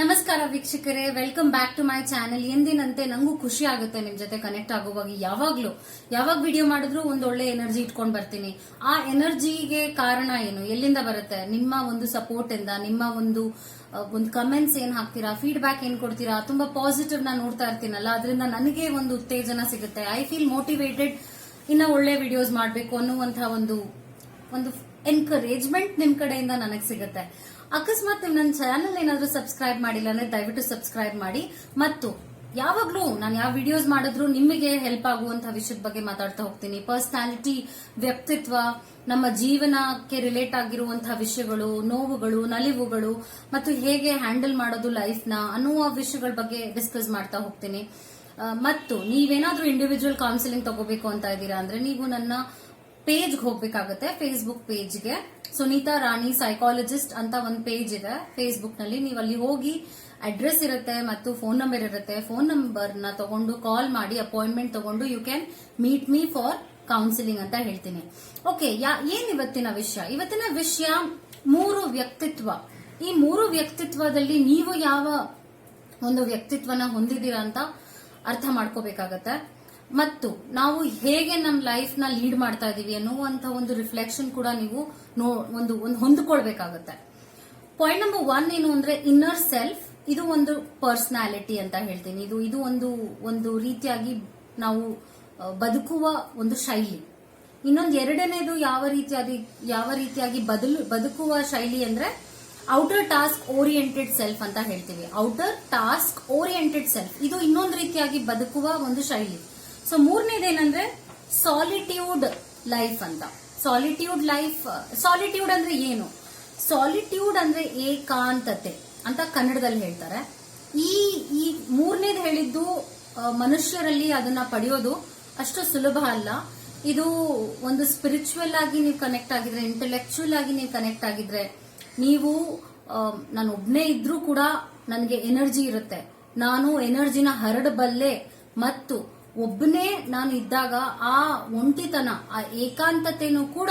ನಮಸ್ಕಾರ ವೀಕ್ಷಕರೇ welcome back to my channel ಎಂದಿನಂತೆ ನಂಗೂ ಖುಷಿ ಆಗುತ್ತೆ ನಿಮ್ ಜೊತೆ ಕನೆಕ್ಟ್ ಆಗುವಾಗ. ಯಾವಾಗ್ಲೂ, ಯಾವಾಗ ವಿಡಿಯೋ ಮಾಡಿದ್ರು ಒಂದ್ ಒಳ್ಳೆ ಎನರ್ಜಿ ಇಟ್ಕೊಂಡ್ ಬರ್ತೀನಿ. ಆ ಎನರ್ಜಿಗೆ ಕಾರಣ ಏನು? ಎಲ್ಲಿಂದ ಬರುತ್ತೆ? ನಿಮ್ಮ ಒಂದು ಸಪೋರ್ಟ್ ಇಂದ, ನಿಮ್ಮ ಒಂದು ಒಂದು ಕಮೆಂಟ್ಸ್ ಏನ್ ಹಾಕ್ತೀರಾ? ಫೀಡ್ಬ್ಯಾಕ್ ಏನ್ ಕೊಡ್ತೀರಾ? ತುಂಬಾ ಪಾಸಿಟಿವ್ ನಾ ನೋಡ್ತಾ ಇರ್ತೀನಲ್ಲ, ಅದರಿಂದ ನನಗೆ ಒಂದು ಉತ್ತೇಜನ ಸಿಗುತ್ತೆ. ಐ ಫೀಲ್ ಮೋಟಿವೇಟೆಡ್ ಇನ್ನ ಒಳ್ಳೆ ವಿಡಿಯೋಸ್ ಮಾಡಬೇಕು ಅನ್ನುವಂತ ಒಂದು ಒಂದು ಎನ್ಕರೇಜ್ಮೆಂಟ್ ನಿಮ್ ಕಡೆಯಿಂದ ನನಗೆ ಸಿಗುತ್ತೆ. ಅಕಸ್ಮಾತ್ ನೀವು ನನ್ನ ಚಾನಲ್ ಏನಾದರೂ ಸಬ್ಸ್ಕ್ರೈಬ್ ಮಾಡಿಲ್ಲ ಅಂದ್ರೆ ದಯವಿಟ್ಟು ಸಬ್ಸ್ಕ್ರೈಬ್ ಮಾಡಿ. ಮತ್ತು ಯಾವಾಗ್ಲೂ ನಾನು ಯಾವ ವಿಡಿಯೋಸ್ ಮಾಡಿದ್ರು ನಿಮಗೆ ಹೆಲ್ಪ್ ಆಗುವಂತಹ ವಿಷಯದ ಬಗ್ಗೆ ಮಾತಾಡ್ತಾ ಹೋಗ್ತೀನಿ. ಪರ್ಸನಾಲಿಟಿ ವ್ಯಕ್ತಿತ್ವ, ನಮ್ಮ ಜೀವನಕ್ಕೆ ರಿಲೇಟ್ ಆಗಿರುವಂತಹ ವಿಷಯಗಳು, ನೋವುಗಳು, ನಲಿವುಗಳು, ಮತ್ತು ಹೇಗೆ ಹ್ಯಾಂಡಲ್ ಮಾಡೋದು ಲೈಫ್ನ ಅನ್ನುವ ವಿಷಯಗಳ ಬಗ್ಗೆ ಡಿಸ್ಕಸ್ ಮಾಡ್ತಾ ಹೋಗ್ತೀನಿ. ಮತ್ತು ನೀವೇನಾದ್ರೂ ಇಂಡಿವಿಜುವಲ್ ಕೌನ್ಸಿಲಿಂಗ್ ತಗೋಬೇಕು ಅಂತ ಇದ್ದೀರಾ ಅಂದ್ರೆ ನೀವು ನನ್ನ ಪೇಜ್ ಹೋಗ್ಬೇಕಾಗತ್ತೆ ಫೇಸ್ಬುಕ್ ಪೇಜ್ಗೆ ಸುನೀತಾ ರಾಣಿ ಸೈಕಾಲಜಿಸ್ಟ್ ಅಂತ ಒಂದು ಪೇಜ್ ಇದೆ ಫೇಸ್ಬುಕ್ನಲ್ಲಿ. ನೀವು ಅಲ್ಲಿ ಹೋಗಿ ಅಡ್ರೆಸ್ ಇರುತ್ತೆ ಮತ್ತು ಫೋನ್ ನಂಬರ್ ಇರುತ್ತೆ. ಫೋನ್ ನಂಬರ್ನ ತಗೊಂಡು ಕಾಲ್ ಮಾಡಿ ಅಪಾಯಿಂಟ್ಮೆಂಟ್ ತಗೊಂಡು you can meet me for counselling ಅಂತ ಹೇಳ್ತೀನಿ. ಓಕೆ ಏನ್ ಇವತ್ತಿನ ವಿಷಯ? ಇವತ್ತಿನ ವಿಷಯ ಮೂರು ವ್ಯಕ್ತಿತ್ವ. ಈ ಮೂರು ವ್ಯಕ್ತಿತ್ವದಲ್ಲಿ ನೀವು ಯಾವ ಒಂದು ವ್ಯಕ್ತಿತ್ವನ ಹೊಂದಿದ್ದೀರಾ ಅಂತ ಅರ್ಥ ಮಾಡ್ಕೋಬೇಕಾಗತ್ತೆ. ಮತ್ತು ನಾವು ಹೇಗೆ ನಮ್ಮ ಲೈಫ್ನ ಲೀಡ್ ಮಾಡ್ತಾ ಇದೀವಿ ಅನ್ನುವಂತ ಒಂದು ರಿಫ್ಲೆಕ್ಷನ್ ಕೂಡ ನೀವು ಒಂದು ಒಂದು ಹೊಂದ್ಕೊಳ್ಬೇಕಾಗತ್ತೆ. ಪಾಯಿಂಟ್ ನಂಬರ್ ಒನ್ ಏನು ಅಂದ್ರೆ ಇನ್ನರ್ ಸೆಲ್ಫ್ ಇದು ಒಂದು ಪರ್ಸನಾಲಿಟಿ ಅಂತ ಹೇಳ್ತೀನಿ. ಇದು ಇದು ಒಂದು ಒಂದು ರೀತಿಯಾಗಿ ನಾವು ಬದುಕುವ ಒಂದು ಶೈಲಿ. ಇನ್ನೊಂದು ಎರಡನೇದು ಯಾವ ರೀತಿಯಾಗಿ ಯಾವ ರೀತಿಯಾಗಿ ಬದಲು, ಬದುಕುವ ಶೈಲಿ ಅಂದ್ರೆ ಔಟರ್ ಟಾಸ್ಕ್ ಓರಿಯೆಂಟೆಡ್ ಸೆಲ್ಫ್ ಅಂತ ಹೇಳ್ತೀವಿ. ಔಟರ್ ಟಾಸ್ಕ್ ಓರಿಯೆಂಟೆಡ್ ಸೆಲ್ಫ್ ಇದು ಇನ್ನೊಂದು ರೀತಿಯಾಗಿ ಬದುಕುವ ಒಂದು ಶೈಲಿ. ಸೊ ಮೂರನೇದೇನಂದ್ರೆ ಸಾಲಿಟ್ಯೂಡ್ ಲೈಫ್ ಅಂತ. ಸಾಲಿಟ್ಯೂಡ್ ಲೈಫ್ ಸಾಲಿಟ್ಯೂಡ್ ಅಂದ್ರೆ ಏನು? ಸಾಲಿಟ್ಯೂಡ್ ಅಂದ್ರೆ ಏಕಾಂತತೆ ಅಂತ ಕನ್ನಡದಲ್ಲಿ ಹೇಳ್ತಾರೆ. ಈ ಈ ಮೂರನೇದು ಹೇಳಿದ್ದು ಮನುಷ್ಯರಲ್ಲಿ ಅದನ್ನ ಪಡೆಯೋದು ಅಷ್ಟು ಸುಲಭ ಅಲ್ಲ. ಇದು ಒಂದು ಸ್ಪಿರಿಚುವಲ್ ಆಗಿ ನೀವು ಕನೆಕ್ಟ್ ಆಗಿದ್ರೆ ಇಂಟೆಲೆಕ್ಚುಯಲ್ ಆಗಿ ನೀವು ಕನೆಕ್ಟ್ ಆಗಿದ್ರೆ, ನೀವು ನಾನು ಒಬ್ನೇ ಇದ್ರೂ ಕೂಡ ನನಗೆ ಎನರ್ಜಿ ಇರುತ್ತೆ. ನಾನು ಎನರ್ಜಿನ ಹರಡಬಲ್ಲೆ, ಮತ್ತು ಒಬ್ಬನೇ ನಾನು ಇದ್ದಾಗ ಆ ಒಂಟಿತನ, ಆ ಏಕಾಂತತೆನೂ ಕೂಡ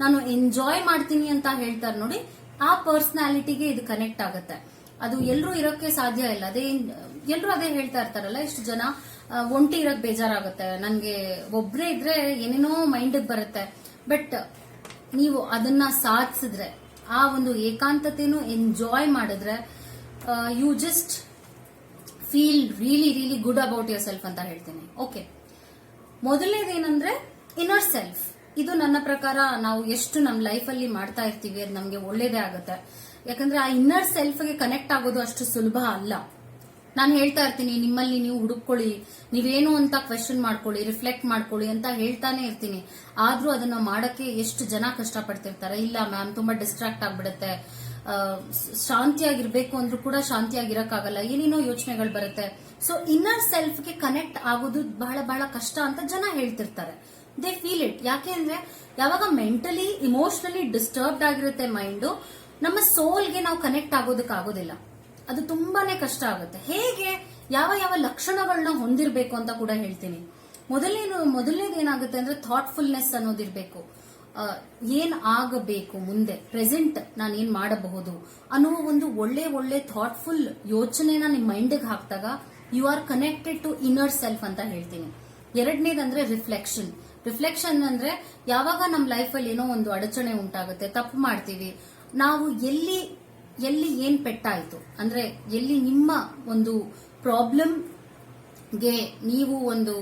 ನಾನು ಎಂಜಾಯ್ ಮಾಡ್ತೀನಿ ಅಂತ ಹೇಳ್ತಾರೆ ನೋಡಿ. ಆ ಪರ್ಸನಾಲಿಟಿಗೆ ಇದು ಕನೆಕ್ಟ್ ಆಗುತ್ತೆ. ಅದು ಎಲ್ಲರೂ ಇರೋಕೆ ಸಾಧ್ಯ ಇಲ್ಲ. ಅದೇ, ಎಲ್ಲರೂ ಅದೇ ಹೇಳ್ತಾ ಇರ್ತಾರಲ್ಲ, ಇಷ್ಟು ಜನ ಒಂಟಿ ಇರಕ್ ಬೇಜಾರಾಗುತ್ತೆ. ನನ್ಗೆ ಒಬ್ರೇ ಇದ್ರೆ ಏನೇನೋ ಮೈಂಡ್ ಬರುತ್ತೆ. ಬಟ್ ನೀವು ಅದನ್ನ ಸಾಧಿಸಿದ್ರೆ, ಆ ಒಂದು ಏಕಾಂತತೆನೂ ಎಂಜಾಯ್ ಮಾಡಿದ್ರೆ you just feel really really good about yourself ಅಂತ ಹೇಳ್ತೀನಿ. ಓಕೆ ಮೊದಲನೇದೇನಂದ್ರೆ ಇನ್ನರ್ ಸೆಲ್ಫ್ ಇದು ನನ್ನ ಪ್ರಕಾರ ನಾವು ಎಷ್ಟು ನಮ್ಮ ಲೈಫಲ್ಲಿ ಮಾಡ್ತಾ ಇರ್ತೀವಿ ಅದು ನಮಗೆ ಒಳ್ಳೇದೇ ಆಗುತ್ತೆ. ಯಾಕಂದ್ರೆ ಆ ಇನ್ನರ್ ಸೆಲ್ಫ್ಗೆ ಕನೆಕ್ಟ್ ಆಗೋದು ಅಷ್ಟು ಸುಲಭ ಅಲ್ಲ. ನಾನು ಹೇಳ್ತಾ ಇರ್ತೀನಿ, ನಿಮ್ಮಲ್ಲಿ ನೀವು ಹುಡುಕೊಳ್ಳಿ ನೀವೇನು ಅಂತ ಕ್ವೆಶನ್ ಮಾಡ್ಕೊಳ್ಳಿ ರಿಫ್ಲೆಕ್ಟ್ ಮಾಡ್ಕೊಳ್ಳಿ ಅಂತ ಹೇಳ್ತಾನೆ ಇರ್ತೀನಿ. ಆದ್ರೂ ಅದನ್ನ ಮಾಡಕ್ಕೆ ಎಷ್ಟು ಜನ ಕಷ್ಟಪಡ್ತಿರ್ತಾರೆ? ಇಲ್ಲ ಮ್ಯಾಮ್ ತುಂಬಾ ಡಿಸ್ಟ್ರಾಕ್ಟ್ ಆಗ್ಬಿಡುತ್ತೆ. ಶಾಂತಿಯಾಗಿರ್ಬೇಕು ಅಂದ್ರೂ ಕೂಡ ಶಾಂತಿಯಾಗಿರಕ್ಕಾಗಲ್ಲ. ಏನೇನೋ ಯೋಚನೆಗಳು ಬರುತ್ತೆ. ಸೊ ಇನ್ನರ್ ಸೆಲ್ಫ್ಗೆ ಕನೆಕ್ಟ್ ಆಗೋದು ಬಹಳ ಬಹಳ ಕಷ್ಟ ಅಂತ ಜನ ಹೇಳ್ತಿರ್ತಾರೆ. ದೇ ಫೀಲ್ ಇಟ್ ಯಾಕೆ ಅಂದ್ರೆ, ಯಾವಾಗ ಮೆಂಟಲಿ ಇಮೋಷನಲಿ ಡಿಸ್ಟರ್ಬ್ಡ್ ಆಗಿರುತ್ತೆ ಮೈಂಡು ನಮ್ಮ ಸೋಲ್ಗೆ ನಾವು ಕನೆಕ್ಟ್ ಆಗೋದಕ್ಕಾಗೋದಿಲ್ಲ ಅದು ತುಂಬಾನೇ ಕಷ್ಟ ಆಗುತ್ತೆ. ಹೇಗೆ, ಯಾವ ಯಾವ ಲಕ್ಷಣಗಳನ್ನ ಹೊಂದಿರಬೇಕು ಅಂತ ಕೂಡ ಹೇಳ್ತೀನಿ. ಮೊದಲನೇನು ಮೊದಲನೇದು ಏನಾಗುತ್ತೆ ಅಂದ್ರೆ ಥಾಟ್ಫುಲ್ನೆಸ್ ಅನ್ನೋದಿರ್ಬೇಕು. ಏನ್ ಆಗಬೇಕು ಮುಂದೆ? ಪ್ರೆಸೆಂಟ್ ನಾನು ಏನ್ ಮಾಡಬಹುದು? ಅನ್ನುವ ಒಂದು ಒಳ್ಳೆ ಒಳ್ಳೆ ಥಾಟ್ಫುಲ್ ಯೋಚನೆನ ನಿಮ್ ಮೈಂಡ್ಗೆ ಹಾಕಿದಾಗ you are connected to inner self ಅಂತ ಹೇಳ್ತೀನಿ. ಎರಡನೇದಂದ್ರೆ ರಿಫ್ಲೆಕ್ಷನ್ ರಿಫ್ಲೆಕ್ಷನ್ ಅಂದ್ರೆ ಯಾವಾಗ ನಮ್ಮ ಲೈಫಲ್ಲಿ ಏನೋ ಒಂದು ಅಡಚಣೆ ಉಂಟಾಗುತ್ತೆ, ತಪ್ಪು ಮಾಡ್ತೀವಿ, ನಾವು ಎಲ್ಲಿ ಎಲ್ಲಿ ಏನ್ ಪೆಟ್ಟಾಯ್ತು? ಅಂದ್ರೆ ಎಲ್ಲಿ ನಿಮ್ಮ ಒಂದು ಪ್ರಾಬ್ಲಮ್ಗೆ ನೀವು ಒಂದು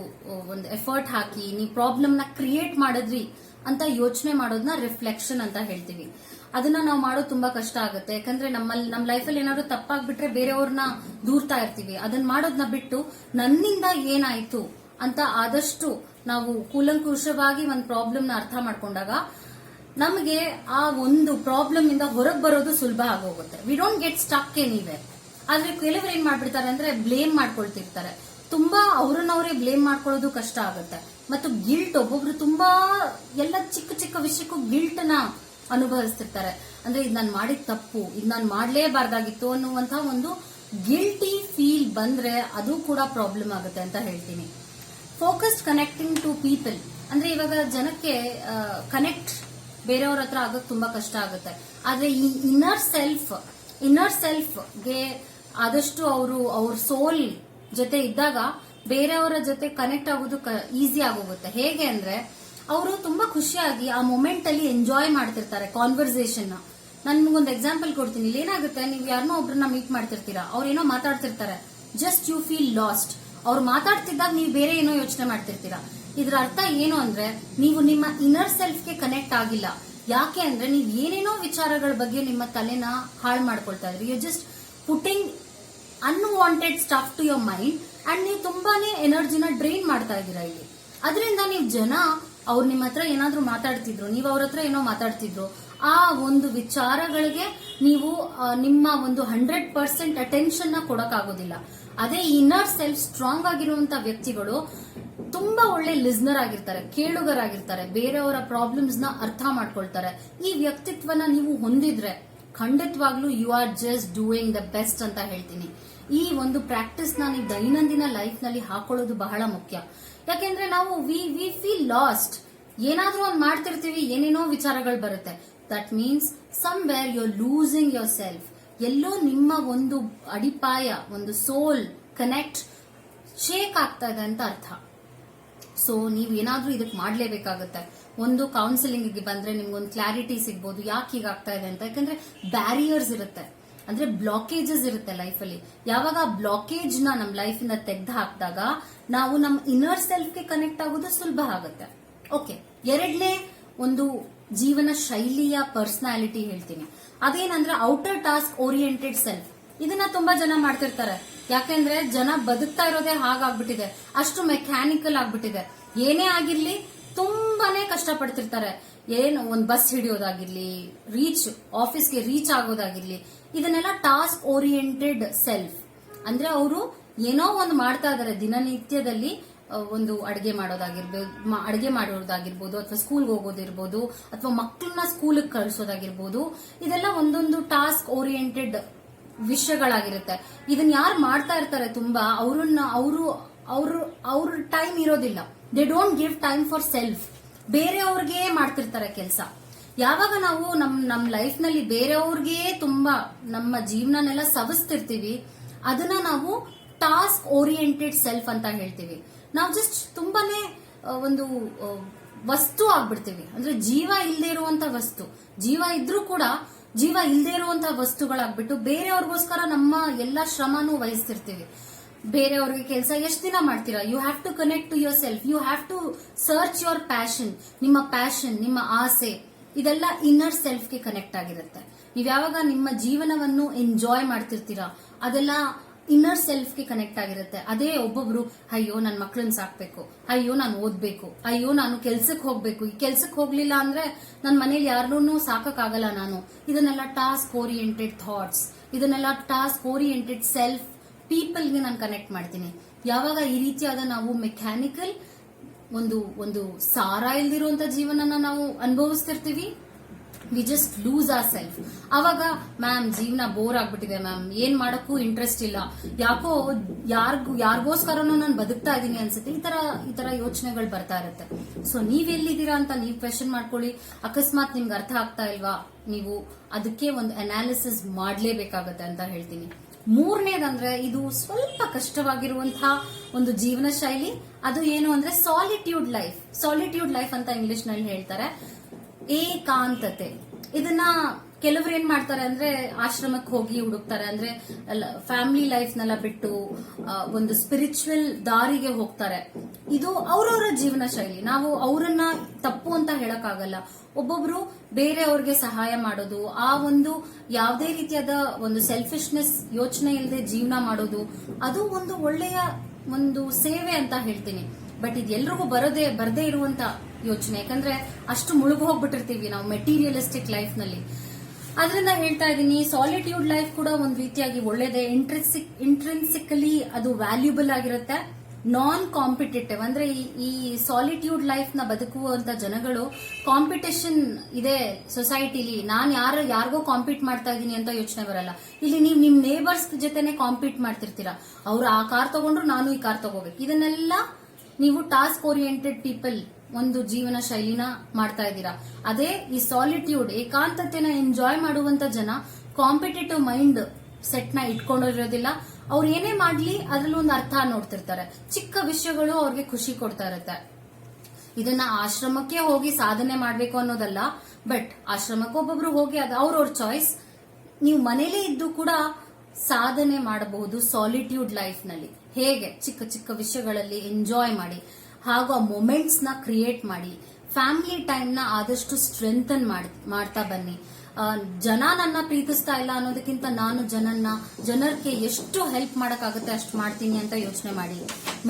ಒಂದು ಎಫರ್ಟ್ ಹಾಕಿ, ನೀವು ಪ್ರಾಬ್ಲಮ್ನ ಕ್ರಿಯೇಟ್ ಮಾಡಿದ್ರಿ ಅಂತ ಯೋಚನೆ ಮಾಡೋದನ್ನ ರಿಫ್ಲೆಕ್ಷನ್ ಅಂತ ಹೇಳ್ತೀವಿ. ಅದನ್ನ ನಾವು ಮಾಡೋದು ತುಂಬಾ ಕಷ್ಟ ಆಗುತ್ತೆ. ಯಾಕಂದ್ರೆ ನಮ್ಮಲ್ಲಿ ನಮ್ಮ ಲೈಫಲ್ಲಿ ಏನಾದ್ರು ತಪ್ಪಾಗ್ಬಿಟ್ರೆ ಬೇರೆಯವ್ರನ್ನ ದೂರ್ತಾ ಇರ್ತೀವಿ. ಅದನ್ನ ಮಾಡೋದನ್ನ ಬಿಟ್ಟು ನನ್ನಿಂದ ಏನಾಯ್ತು ಅಂತ ಆದಷ್ಟು ನಾವು ಕೂಲಂಕುಷವಾಗಿ ಒಂದು ಪ್ರಾಬ್ಲಮ್ನ ಅರ್ಥ ಮಾಡ್ಕೊಂಡಾಗ ನಮಗೆ ಆ ಒಂದು ಪ್ರಾಬ್ಲಮ್ ಇಂದ ಹೊರಗೆ ಬರೋದು ಸುಲಭ ಆಗೋಗುತ್ತೆ. We don't get stuck anyway ಆದ್ರೆ ಕೆಲವರು ಏನ್ ಮಾಡ್ಬಿಡ್ತಾರೆ ಅಂದ್ರೆ ಬ್ಲೇಮ್ ಮಾಡ್ಕೊಳ್ತಿರ್ತಾರೆ. ತುಂಬಾ ಅವ್ರನ್ನವರೇ ಬ್ಲೇಮ್ ಮಾಡ್ಕೊಳ್ಳೋದು ಕಷ್ಟ ಆಗುತ್ತೆ. ಮತ್ತು ಗಿಲ್ಟ್ ಒಬ್ಬೊಬ್ರು ತುಂಬಾ ಎಲ್ಲ ಚಿಕ್ಕ ಚಿಕ್ಕ ವಿಷಯಕ್ಕೂ ಗಿಲ್ಟ್ನ ಅನುಭವಿಸ್ತಿರ್ತಾರೆ. ಅಂದ್ರೆ ಇದು ನಾನು ಮಾಡಿದ ತಪ್ಪು, ಇದು ನಾನು ಮಾಡಲೇಬಾರ್ದಾಗಿತ್ತು ಅನ್ನುವಂತ ಒಂದು ಗಿಲ್ಟಿ ಫೀಲ್ ಬಂದ್ರೆ ಅದು ಕೂಡ ಪ್ರಾಬ್ಲಮ್ ಆಗುತ್ತೆ ಅಂತ ಹೇಳ್ತೀನಿ. ಫೋಕಸ್ಡ್ ಕನೆಕ್ಟಿಂಗ್ ಟು ಪೀಪಲ್ ಅಂದ್ರೆ ಇವಾಗ ಜನಕ್ಕೆ ಕನೆಕ್ಟ್ ಬೇರೆಯವ್ರ ಹತ್ರ ಆಗೋದು ತುಂಬಾ ಕಷ್ಟ ಆಗುತ್ತೆ. ಆದ್ರೆ ಈ ಇನ್ನರ್ ಸೆಲ್ಫ್ ಇನ್ನರ್ ಸೆಲ್ಫ್ಗೆ ಆದಷ್ಟು ಅವರು, ಅವ್ರ ಸೋಲ್ ಜೊತೆ ಇದ್ದಾಗ ಬೇರೆಯವರ ಜೊತೆ ಕನೆಕ್ಟ್ ಆಗೋದು ಈಸಿ ಆಗೋಗುತ್ತೆ. ಹೇಗೆ ಅಂದ್ರೆ, ಅವರು ತುಂಬಾ ಖುಷಿಯಾಗಿ ಆ ಮೊಮೆಂಟ್ ಅಲ್ಲಿ ಎಂಜಾಯ್ ಮಾಡ್ತಿರ್ತಾರೆ ಕಾನ್ವರ್ಸೇಷನ್ ನಾನು ನನ್ಗೊಂದು ಎಕ್ಸಾಂಪಲ್ ಕೊಡ್ತೀನಿ. ಇಲ್ಲಿ ಏನಾಗುತ್ತೆ, ನೀವು ಯಾರನ್ನೋ ಒಬ್ರನ್ನ ಮೀಟ್ ಮಾಡ್ತಿರ್ತೀರಾ ಅವ್ರೇನೋ ಮಾತಾಡ್ತಿರ್ತಾರೆ. ಜಸ್ಟ್ ಯು ಫೀಲ್ ಲಾಸ್ಟ್ ಅವ್ರು ಮಾತಾಡ್ತಿದ್ದಾಗ ನೀವು ಬೇರೆ ಏನೋ ಯೋಚನೆ ಮಾಡ್ತಿರ್ತೀರಾ. ಇದ್ರ ಅರ್ಥ ಏನು ಅಂದ್ರೆ, ನೀವು ನಿಮ್ಮ ಇನ್ನರ್ ಸೆಲ್ಫ್ಗೆ ಕನೆಕ್ಟ್ ಆಗಿಲ್ಲ. ಯಾಕೆ ಅಂದ್ರೆ, ನೀವು ಏನೇನೋ ವಿಚಾರಗಳ ಬಗ್ಗೆ ನಿಮ್ಮ ತಲೆನ ಹಾಳು ಮಾಡ್ಕೊಳ್ತಾ ಇದ್ರಿ. You just putting unwanted stuff to your mind and ನೀವು ತುಂಬಾನೇ ಎನರ್ಜಿನ ಡ್ರೈನ್ ಮಾಡ್ತಾ ಇದ್ದೀರಾ ಇಲ್ಲಿ. ಅದರಿಂದ ನೀವು ಜನ ಅವ್ರು ನಿಮ್ಮ ಹತ್ರ ಏನಾದ್ರೂ ಮಾತಾಡ್ತಿದ್ರು, ನೀವು ಅವ್ರ ಹತ್ರ ಏನೋ ಮಾತಾಡ್ತಿದ್ರು, ಆ ಒಂದು ವಿಚಾರಗಳಿಗೆ ನೀವು ನಿಮ್ಮ ಒಂದು ಹಂಡ್ರೆಡ್ ಪರ್ಸೆಂಟ್ ಅಟೆನ್ಷನ್ನ ಕೊಡಕ್ಕಾಗೋದಿಲ್ಲ. ಅದೇ ಇನ್ನರ್ ಸೆಲ್ಫ್ ಸ್ಟ್ರಾಂಗ್ ಆಗಿರುವಂತ ವ್ಯಕ್ತಿಗಳು ತುಂಬಾ ಒಳ್ಳೆ ಲಿಸ್ನರ್ ಆಗಿರ್ತಾರೆ, ಕೇಳುಗರಾಗಿರ್ತಾರೆ, ಬೇರೆಯವರ ಪ್ರಾಬ್ಲಮ್ಸ್ನ ಅರ್ಥ ಮಾಡ್ಕೊಳ್ತಾರೆ. ಈ ವ್ಯಕ್ತಿತ್ವನ ನೀವು ಹೊಂದಿದ್ರೆ ಖಂಡಿತವಾಗ್ಲೂ you are just doing the best ಅಂತ ಹೇಳ್ತೀನಿ. ಈ ಒಂದು ಪ್ರಾಕ್ಟೀಸ್ನ ನೀವು ದೈನಂದಿನ ಲೈಫ್ನಲ್ಲಿ ಹಾಕೊಳ್ಳೋದು ಬಹಳ ಮುಖ್ಯ. ಯಾಕೆಂದ್ರೆ ನಾವು ವಿ ವಿ ಫೀಲ್ ಲಾಸ್ಟ್ ಏನಾದ್ರೂ ಒಂದ್ ಮಾಡ್ತಿರ್ತೀವಿ, ಏನೇನೋ ವಿಚಾರಗಳು ಬರುತ್ತೆ. That means somewhere you losing yourself ಎಲ್ಲೋ ನಿಮ್ಮ ಒಂದು ಅಡಿಪಾಯ, ಒಂದು ಸೋಲ್ ಕನೆಕ್ಟ್ ಶೇಕ್ ಆಗ್ತಾ ಇದೆ ಅಂತ ಅರ್ಥ. ಸೊ ನೀವು ಏನಾದ್ರೂ ಇದಕ್ಕೆ ಮಾಡ್ಲೇಬೇಕಾಗುತ್ತೆ. ಒಂದು ಕೌನ್ಸಿಲಿಂಗ್ ಬಂದ್ರೆ ನಿಮ್ಗೊಂದು ಕ್ಲಾರಿಟಿ ಸಿಗ್ಬೋದು, ಯಾಕೆ ಹೀಗಾಗ್ತಾ ಇದೆ ಅಂತ. ಯಾಕಂದ್ರೆ ಬ್ಯಾರಿಯರ್ಸ್ ಇರುತ್ತೆ. ಅಂದ್ರೆ ಬ್ಲಾಕೇಜಸ್ ಇರುತ್ತೆ ಲೈಫಲ್ಲಿ ಯಾವಾಗ ಆ ಬ್ಲಾಕೇಜ್ನ ನಮ್ಮ ಲೈಫ್ ಇಂದ ತೆಗ್ದು ಹಾಕಿದಾಗ ನಾವು ನಮ್ಮ ಇನ್ನರ್ ಸೆಲ್ಫ್ಗೆ ಕನೆಕ್ಟ್ ಆಗೋದು ಸುಲಭ ಆಗುತ್ತೆ. ಓಕೆ ಎರಡನೇ ಒಂದು ಜೀವನ ಶೈಲಿಯ ಪರ್ಸನಾಲಿಟಿ ಹೇಳ್ತೀನಿ. ಅದೇನಂದ್ರೆ ಔಟರ್ ಟಾಸ್ಕ್ ಓರಿಯೆಂಟೆಡ್ ಸೆಲ್ಫ್ ಇದನ್ನ ತುಂಬಾ ಜನ ಮಾಡ್ತಿರ್ತಾರೆ. ಯಾಕೆಂದ್ರೆ ಜನ ಬದುಕ್ತಾ ಇರೋದೇ ಹಾಗಾಗ್ಬಿಟ್ಟಿದೆ. ಅಷ್ಟು ಮೆಕ್ಯಾನಿಕಲ್ ಆಗ್ಬಿಟ್ಟಿದೆ. ಏನೇ ಆಗಿರ್ಲಿ ತುಂಬಾನೇ ಕಷ್ಟಪಡ್ತಿರ್ತಾರೆ. ಏನು, ಒಂದು ಬಸ್ ಹಿಡಿಯೋದಾಗಿರ್ಲಿ ರೀಚ್ ಆಫೀಸ್ಗೆ ರೀಚ್ ಆಗೋದಾಗಿರ್ಲಿ, ಇದನ್ನೆಲ್ಲ ಟಾಸ್ಕ್ ಓರಿಯೆಂಟೆಡ್ ಸೆಲ್ಫ್ ಅಂದ್ರೆ ಅವರು ಏನೋ ಒಂದು ಮಾಡ್ತಾ ಇದಾರೆ, ದಿನನಿತ್ಯದಲ್ಲಿ ಒಂದು ಅಡಿಗೆ ಮಾಡೋದಾಗಿರ್ಬೋದು ಅಡಿಗೆ ಮಾಡೋದಾಗಿರ್ಬೋದು, ಅಥವಾ ಸ್ಕೂಲ್ಗೆ ಹೋಗೋದಿರ್ಬೋದು, ಅಥವಾ ಮಕ್ಕಳನ್ನ ಸ್ಕೂಲಿಗೆ ಕಳಿಸೋದಾಗಿರ್ಬೋದು, ಇದೆಲ್ಲ ಒಂದೊಂದು ಟಾಸ್ಕ್ ಓರಿಯೆಂಟೆಡ್ ವಿಷಯಗಳಾಗಿರುತ್ತೆ. ಇದನ್ನ ಯಾರು ಮಾಡ್ತಾ ಇರ್ತಾರೆ ತುಂಬಾ, ಅವ್ರನ್ನ, ಅವರು ಅವರು, ಅವ್ರ ಟೈಮ್ ಇರೋದಿಲ್ಲ. They don't give time for self ಬೇರೆಯವ್ರಿಗೆ ಮಾಡ್ತಿರ್ತಾರೆ ಕೆಲಸ. ಯಾವಾಗ ನಾವು ನಮ್ ನಮ್ ಲೈಫ್ನಲ್ಲಿ ಬೇರೆಯವ್ರಿಗೆ ತುಂಬಾ ನಮ್ಮ ಜೀವನನೆಲ್ಲ ಸವಿಸ್ತಿರ್ತೀವಿ, ಅದನ್ನ ನಾವು ಟಾಸ್ಕ್ ಓರಿಯೆಂಟೆಡ್ ಸೆಲ್ಫ್ ಅಂತ ಹೇಳ್ತೀವಿ. ನಾವು ಜಸ್ಟ್ ತುಂಬಾನೇ ಒಂದು ವಸ್ತು ಆಗ್ಬಿಡ್ತೀವಿ. ಅಂದ್ರೆ ಜೀವ ಇಲ್ಲದೆ ಇರುವಂತ ವಸ್ತು. ಜೀವ ಇದ್ರೂ ಕೂಡ ಜೀವ ಇಲ್ಲದೆ ಇರುವಂತ ವಸ್ತುಗಳಾಗ್ಬಿಟ್ಟು ಬೇರೆಯವ್ರಿಗೋಸ್ಕರ ನಮ್ಮ ಎಲ್ಲಾ ಶ್ರಮನೂ ವಹಿಸ್ತಿರ್ತೀವಿ. ಬೇರೆಯವ್ರಿಗೆ ಕೆಲಸ ಎಷ್ಟು ದಿನ ಮಾಡ್ತೀರಾ? You have to connect to yourself you have to search your passion ನಿಮ್ಮ ಪ್ಯಾಷನ್ ನಿಮ್ಮ ಆಸೆ, ಇದೆಲ್ಲ ಇನ್ನರ್ ಸೆಲ್ಫ್ಗೆ ಕನೆಕ್ಟ್ ಆಗಿರುತ್ತೆ. ನೀವು ಯಾವಾಗ ನಿಮ್ಮ ಜೀವನವನ್ನು ಎಂಜಾಯ್ ಮಾಡ್ತಿರ್ತೀರಾ, ಅದೆಲ್ಲ ಇನ್ನರ್ ಸೆಲ್ಫ್ಗೆ ಕನೆಕ್ಟ್ ಆಗಿರುತ್ತೆ. ಅದೇ ಒಬ್ಬೊಬ್ರು, ಅಯ್ಯೋ ನನ್ನ ಮಕ್ಳನ್ನ ಸಾಕ್ಬೇಕು. ಅಯ್ಯೋ, ನಾನು ಓದ್ಬೇಕು. ಅಯ್ಯೋ, ನಾನು ಕೆಲ್ಸಕ್ಕೆ ಹೋಗ್ಬೇಕು. ಈ ಕೆಲ್ಸಕ್ಕೆ ಹೋಗ್ಲಿಲ್ಲ ಅಂದ್ರೆ ನನ್ನ ಮನೇಲಿ ಯಾರನ್ನೂ ಸಾಕಕ್ಕಾಗಲ್ಲ ನಾನು. ಇದನ್ನೆಲ್ಲ ಟಾಸ್ಕ್ ಓರಿಯೆಂಟೆಡ್ ಥಾಟ್ಸ್ ಇದನ್ನೆಲ್ಲ ಟಾಸ್ಕ್ ಓರಿಯೆಂಟೆಡ್ ಸೆಲ್ಫ್ ಪೀಪಲ್ಗೆ ನಾನು ಕನೆಕ್ಟ್ ಮಾಡ್ತೀನಿ. ಯಾವಾಗ ಈ ರೀತಿಯಾದ ನಾವು ಮೆಕ್ಯಾನಿಕಲ್ ಒಂದು ಒಂದು ಸಾರ ಇಲ್ದಿರುವಂತ ಜೀವನನ ನಾವು ಅನುಭವಿಸ್ತಿರ್ತೀವಿ? We just lose our self ಅವಾಗ ಮ್ಯಾಮ್ ಜೀವನ ಬೋರ್ ಆಗ್ಬಿಟ್ಟಿದೆ ಮ್ಯಾಮ್ ಏನ್ ಮಾಡಕ್ಕೂ ಇಂಟ್ರೆಸ್ಟ್ ಇಲ್ಲ. ಯಾಕೋ ಯಾರ್ಗೂ, ಯಾರಿಗೋಸ್ಕರನೂ ನಾನು ಬದುಕ್ತಾ ಇದ್ದೀನಿ ಅನ್ಸುತ್ತೆ. ಈ ತರ ಈ ತರ ಯೋಚನೆಗಳು ಬರ್ತಾ ಇರುತ್ತೆ. ಸೊ ನೀವ್ ಎಲ್ಲಿದ್ದೀರಾ ಅಂತ ನೀವು ಕ್ವೆಶನ್ ಮಾಡ್ಕೊಳ್ಳಿ. ಅಕಸ್ಮಾತ್ ನಿಮ್ಗೆ ಅರ್ಥ ಆಗ್ತಾ ಇಲ್ವಾ? ನೀವು ಅದಕ್ಕೆ ಒಂದು ಅನಾಲಿಸಿಸ್ ಮಾಡ್ಲೇಬೇಕಾಗತ್ತೆ ಅಂತ ಹೇಳ್ತೀನಿ. ಮೂರನೇದಂದ್ರೆ ಇದು ಸ್ವಲ್ಪ ಕಷ್ಟವಾಗಿರುವಂತಹ ಒಂದು ಜೀವನ ಶೈಲಿ. ಅದು ಏನು ಅಂದ್ರೆ ಸಾಲಿಟ್ಯೂಡ್ ಲೈಫ್ ಸಾಲಿಟ್ಯೂಡ್ ಲೈಫ್ ಅಂತ ಇಂಗ್ಲಿಷ್ನಲ್ಲಿ ಹೇಳ್ತಾರೆ. ಏಕಾಂತತೆ. ಇದನ್ನ ಕೆಲವರು ಏನ್ ಮಾಡ್ತಾರೆ ಅಂದ್ರೆ ಆಶ್ರಮಕ್ಕೆ ಹೋಗಿ ಹುಡುಕ್ತಾರೆ. ಅಂದ್ರೆ ಫ್ಯಾಮಿಲಿ ಲೈಫ್ ನೆಲ್ಲ ಬಿಟ್ಟು ಒಂದು ಸ್ಪಿರಿಚುವಲ್ ದಾರಿಗೆ ಹೋಗ್ತಾರೆ. ಇದು ಅವ್ರವ್ರ ಜೀವನ ಶೈಲಿ. ನಾವು ಅವರನ್ನ ತಪ್ಪು ಅಂತ ಹೇಳಕ್ಕಾಗಲ್ಲ. ಒಬ್ಬೊಬ್ರು ಬೇರೆಯವ್ರಿಗೆ ಸಹಾಯ ಮಾಡೋದು, ಆ ಒಂದು ಯಾವುದೇ ರೀತಿಯಾದ ಒಂದು ಸೆಲ್ಫಿಶ್ನೆಸ್ ಯೋಚನೆ ಇಲ್ಲದೆ ಜೀವನ ಮಾಡೋದು, ಅದು ಒಂದು ಒಳ್ಳೆಯ ಒಂದು ಸೇವೆ ಅಂತ ಹೇಳ್ತೀನಿ. ಬಟ್ ಇದು ಎಲ್ರಿಗೂ ಬರದೇ ಬರದೇ ಇರುವಂತ ಯೋಚನೆ. ಯಾಕಂದ್ರೆ ಅಷ್ಟು ಮುಳುಗು ಹೋಗ್ಬಿಟ್ಟಿರ್ತೀವಿ ನಾವು ಮೆಟೀರಿಯಲಿಸ್ಟಿಕ್ ಲೈಫ್ನಲ್ಲಿ. ಅದರಿಂದ ಹೇಳ್ತಾ ಇದ್ದೀನಿ ಸಾಲಿಟ್ಯೂಡ್ ಲೈಫ್ ಕೂಡ ಒಂದು ರೀತಿಯಾಗಿ ಒಳ್ಳೇದೇ. ಇಂಟ್ರೆನ್ಸಿಕ್ ಇಂಟ್ರೆನ್ಸಿಕಲಿ ಅದು ವ್ಯಾಲ್ಯೂಬಲ್ ಆಗಿರುತ್ತೆ. ನಾನ್ ಕಾಂಪಿಟೇಟಿವ್ ಅಂದ್ರೆ ಈ- ಸಾಲಿಟ್ಯೂಡ್ ಲೈಫ್ನ ಬದುಕುವಂತ ಜನಗಳು ಕಾಂಪಿಟೇಷನ್ ಇದೆ ಸೊಸೈಟಿಲಿ ನಾನು ಯಾರ, ಯಾರಿಗೋ ಕಾಂಪೀಟ್ ಮಾಡ್ತಾ ಇದ್ದೀನಿ ಅಂತ ಯೋಚನೆ ಬರಲ್ಲ. ಇಲ್ಲಿ ನೀವು ನಿಮ್ ನೇಬರ್ಸ್ ಜೊತೆನೆ ಕಾಂಪೀಟ್ ಮಾಡ್ತಿರ್ತೀರಾ. ಅವ್ರು ಆ ಕಾರ್ ತಗೊಂಡ್ರು ನಾನು ಈ ಕಾರ್ ತಗೋಬೇಕು. ಇದನ್ನೆಲ್ಲ ನೀವು ಟಾಸ್ಕ್ ಓರಿಯೆಂಟೆಡ್ ಪೀಪಲ್ ಒಂದು ಜೀವನ ಶೈಲಿನ ಮಾಡ್ತಾ ಇದ್ದೀರಾ. ಅದೇ ಈ ಸಾಲಿಟ್ಯೂಡ್ ಏಕಾಂತತೆನ ಎಂಜಾಯ್ ಮಾಡುವಂತ ಜನ ಕಾಂಪಿಟೇಟಿವ್ ಮೈಂಡ್ ಸೆಟ್ನ ಇಟ್ಕೊಂಡಿರೋದಿಲ್ಲ ಅವ್ರು ಏನೇ ಮಾಡ್ಲಿ ಅದ್ರಲ್ಲಿ ಒಂದು ಅರ್ಥ ನೋಡ್ತಿರ್ತಾರೆ. ಚಿಕ್ಕ ವಿಷಯಗಳು ಅವ್ರಿಗೆ ಖುಷಿ ಕೊಡ್ತಾ ಇರುತ್ತೆ. ಇದನ್ನ ಆಶ್ರಮಕ್ಕೆ ಹೋಗಿ ಸಾಧನೆ ಮಾಡ್ಬೇಕು ಅನ್ನೋದಲ್ಲ ಬಟ್ ಆಶ್ರಮಕ್ಕೆ ಒಬ್ಬೊಬ್ರು ಹೋಗಿ ಅದು ಅವ್ರವ್ರ ಚಾಯ್ಸ್ ನೀವು ಮನೇಲೇ ಇದ್ದು ಕೂಡ ಸಾಧನೆ ಮಾಡಬಹುದು ಸಾಲಿಟ್ಯೂಡ್ ಲೈಫ್ನಲ್ಲಿ. ಹೇಗೆ? ಚಿಕ್ಕ ಚಿಕ್ಕ ವಿಷಯಗಳಲ್ಲಿ ಎಂಜಾಯ್ ಮಾಡಿ. ಹಾಗೂ ಆ ಮೊಮೆಂಟ್ಸ್ನ ಕ್ರಿಯೇಟ್ ಮಾಡಿ. ಫ್ಯಾಮಿಲಿ ಟೈಮ್ನ ಆದಷ್ಟು ಸ್ಟ್ರೆಂಥನ್ ಮಾಡ್ತಾ ಬನ್ನಿ. ಜನ ನನ್ನ ಪ್ರೀತಿಸ್ತಾ ಇಲ್ಲ ಅನ್ನೋದಕ್ಕಿಂತ ನಾನು ಜನನ್ನ, ಜನರಿಗೆ ಎಷ್ಟು ಹೆಲ್ಪ್ ಮಾಡೋಕ್ಕಾಗುತ್ತೆ ಅಷ್ಟು ಮಾಡ್ತೀನಿ ಅಂತ ಯೋಚನೆ ಮಾಡಿ.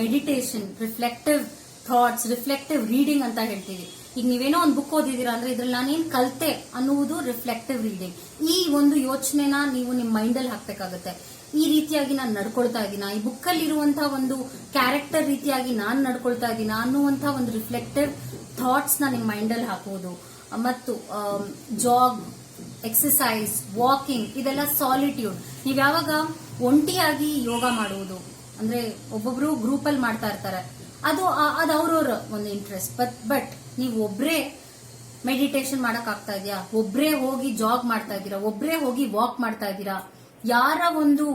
Meditation reflective thoughts reflective reading ಅಂತ ಹೇಳ್ತೀವಿ. ಈಗ ನೀವೇನೋ ಒಂದು ಬುಕ್ ಓದಿದೀರಾ ಅಂದ್ರೆ ಇದ್ರಲ್ಲಿ ನಾನೇನ್ ಕಲ್ತೆ ಅನ್ನುವುದು ರಿಫ್ಲೆಕ್ಟಿವ್ ರೀಡಿಂಗ್ ಈ ಒಂದು ಯೋಚನೆನ ನೀವು ನಿಮ್ಮ ಮೈಂಡಲ್ಲಿ ಹಾಕ್ಬೇಕಾಗತ್ತೆ. ಈ ರೀತಿಯಾಗಿ ನಾನು ನಡ್ಕೊಳ್ತಾ ಇದ್ದೀನ? ಈ ಬುಕ್ ಅಲ್ಲಿ ಇರುವಂತ ಒಂದು ಕ್ಯಾರೆಕ್ಟರ್ ರೀತಿಯಾಗಿ ನಾನು ನಡ್ಕೊಳ್ತಾ ಇದ್ದೀನ ಅನ್ನುವಂತ ಒಂದು ರಿಫ್ಲೆಕ್ಟಿವ್ ಥಾಟ್ಸ್ನ ನಿಮ್ಮ ಮೈಂಡಲ್ಲಿ ಹಾಕುವುದು ಮತ್ತು ಜಾಗ್ ಎಕ್ಸಸೈಸ್ ವಾಕಿಂಗ್ ಇದೆಲ್ಲ ಸಾಲಿಟ್ಯೂಡ್ ನೀವ್ ಯಾವಾಗ ಒಂಟಿಯಾಗಿ ಯೋಗ ಮಾಡುವುದು, ಅಂದ್ರೆ ಒಬ್ಬೊಬ್ರು ಗ್ರೂಪ್ ಅಲ್ಲಿ ಮಾಡ್ತಾ ಇರ್ತಾರೆ. ಅದು ಅದು ಅವ್ರವ್ರ ಒಂದು ಇಂಟ್ರೆಸ್ಟ್ ಬಟ್ ಬಟ್ ನೀವು ಒಬ್ರೇ ಮೆಡಿಟೇಷನ್ ಮಾಡಕ್ ಆಗ್ತಾ ಇದೆಯಾ? ಒಬ್ರೇ ಹೋಗಿ ಜಾಗ್ ಮಾಡ್ತಾ ಇದ್ದೀರಾ? ಒಬ್ರೇ ಹೋಗಿ ವಾಕ್ ಮಾಡ್ತಾ ಇದ್ದೀರಾ? ಯಾರ ಒಂದು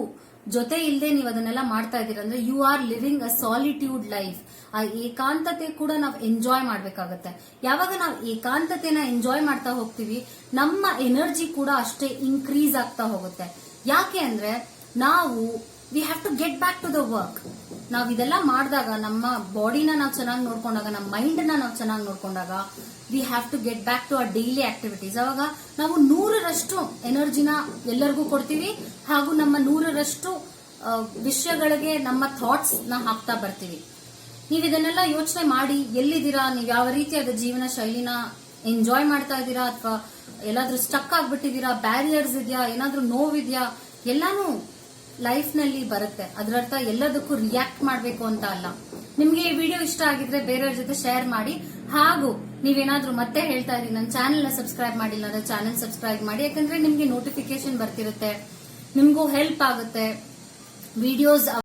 ಜೊತೆ ಇಲ್ಲದೆ ನೀವು ಅದನ್ನೆಲ್ಲ ಮಾಡ್ತಾ ಇದ್ದೀರಾ ಅಂದ್ರೆ you are living a solitude life ಆ ಏಕಾಂತತೆ ಕೂಡ ನಾವು ಎಂಜಾಯ್ ಮಾಡ್ಬೇಕಾಗತ್ತೆ. ಯಾವಾಗ ನಾವು ಏಕಾಂತತೆನ ಎಂಜಾಯ್ ಮಾಡ್ತಾ ಹೋಗ್ತೀವಿ, ನಮ್ಮ ಎನರ್ಜಿ ಕೂಡ ಅಷ್ಟೇ ಇನ್ಕ್ರೀಸ್ ಆಗ್ತಾ ಹೋಗುತ್ತೆ. ಯಾಕೆ ಅಂದ್ರೆ ನಾವು we have to get back to the work ನಾವು ಇದೆಲ್ಲ ಮಾಡಿದಾಗ ನಮ್ಮ ಬಾಡಿನ ನಾವು ಚೆನ್ನಾಗಿ ನೋಡ್ಕೊಂಡಾಗ, ನಮ್ಮ ಮೈಂಡ್ನ ನಾವು ಚೆನ್ನಾಗಿ ನೋಡ್ಕೊಂಡಾಗ we have to get back to our daily activities ಅವಾಗ ನಾವು ನೂರರಷ್ಟು ಎನರ್ಜಿನ ಎಲ್ಲರಿಗೂ ಕೊಡ್ತೀವಿ ಹಾಗೂ ನಮ್ಮ ನೂರರಷ್ಟು ವಿಷಯಗಳಿಗೆ ನಮ್ಮ ಥಾಟ್ಸ್ನ ಹಾಕ್ತಾ ಬರ್ತೀವಿ. ನೀವು ಇದನ್ನೆಲ್ಲ ಯೋಚನೆ ಮಾಡಿ ಎಲ್ಲಿದ್ದೀರಾ, ನೀವು ಯಾವ ರೀತಿಯಾದ ಜೀವನ ಶೈಲಿನ ಎಂಜಾಯ್ ಮಾಡ್ತಾ ಇದ್ದೀರಾ, ಅಥವಾ ಎಲ್ಲಾದ್ರೂ ಸ್ಟಕ್ ಆಗ್ಬಿಟ್ಟಿದ್ದೀರಾ ಬ್ಯಾರಿಯರ್ಸ್ ಇದೆಯಾ, ಏನಾದ್ರೂ ನೋವಿದ್ಯಾ, ಎಲ್ಲಾನು ಲೈಫ್ನಲ್ಲಿ ಬರುತ್ತೆ. ಅದರರ್ಥ ಎಲ್ಲದಕ್ಕೂ ರಿಯಾಕ್ಟ್ ಮಾಡಬೇಕು ಅಂತ ಅಲ್ಲ. ನಿಮ್ಗೆ ಈ ವಿಡಿಯೋ ಇಷ್ಟ ಆಗಿದ್ರೆ ಬೇರೆಯವ್ರ ಜೊತೆ ಶೇರ್ ಮಾಡಿ. ಹಾಗೂ ನೀವೇನಾದ್ರೂ ಮತ್ತೆ ಹೇಳ್ತಾ ಇದ್ರಿ ನನ್ನ ಚಾನೆಲ್ ಸಬ್ಸ್ಕ್ರೈಬ್ ಮಾಡಿಲ್ಲ ಅಂದ್ರೆ ಚಾನೆಲ್ ಸಬ್ಸ್ಕ್ರೈಬ್ ಮಾಡಿ. ಯಾಕಂದ್ರೆ ನಿಮ್ಗೆ ನೋಟಿಫಿಕೇಶನ್ ಬರ್ತಿರುತ್ತೆ. ನಿಮ್ಗೂ ಹೆಲ್ಪ್ ಆಗುತ್ತೆ. ವಿಡಿಯೋಸ್